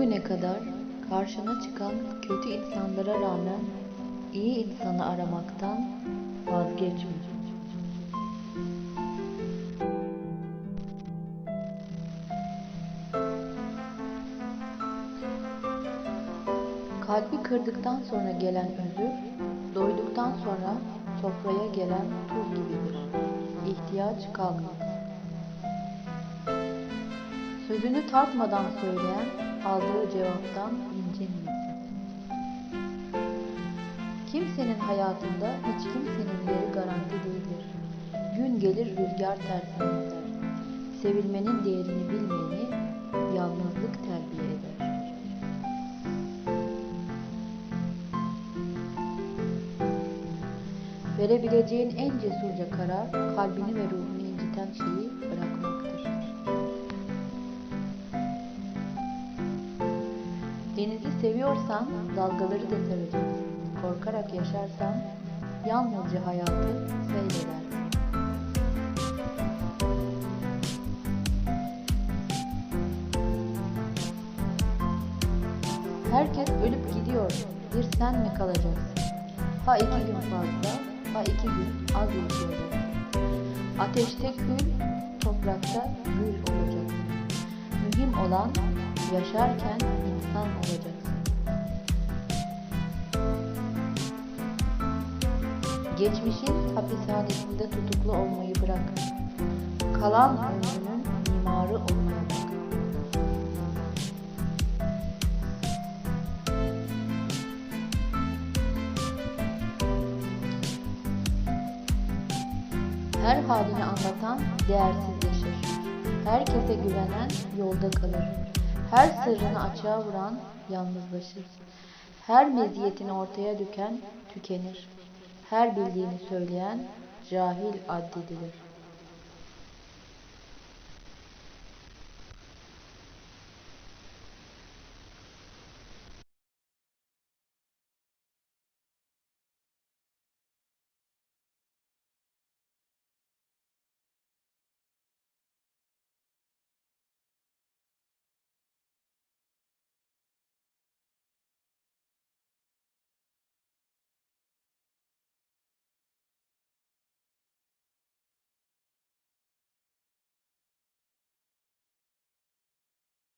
Bugüne kadar karşına çıkan kötü insanlara rağmen iyi insanı aramaktan vazgeçme. Kalbi kırdıktan sonra gelen özür, doyduktan sonra sofraya gelen tuz gibidir. İhtiyaç kalmaz. Sözünü tartmadan söyleyen aldığı cevaptan incinmesin. Kimsenin hayatında hiç kimsenin yeri garanti değildir. Gün gelir rüzgar tersine eder. Sevilmenin değerini bilmeyeni yalnızlık terbiye eder. Verebileceğin en cesurca karar kalbini ve ruhunu inciten şeyi bırakmaktır. Denizi seviyorsan dalgaları da seveceksin. Korkarak yaşarsan yalnızca hayatı seyreder. Herkes ölüp gidiyor. Bir sen mi kalacaksın? Ha iki gün fazla, ha iki gün az yaşayacaksın. Ateşte kül, toprakta gül olacaksın. Mühim olan yaşarken insan olacaksın. Geçmişin hapishanesinde tutuklu olmayı bırak. Kalan ömrünün mimarı olmaya bak. Her halini anlatan değersizleşir. Herkese güvenen yolda kalır. Her sırrını açığa vuran yalnızlaşır. Her meziyetini ortaya döken tükenir. Her bildiğini söyleyen cahil addedilir.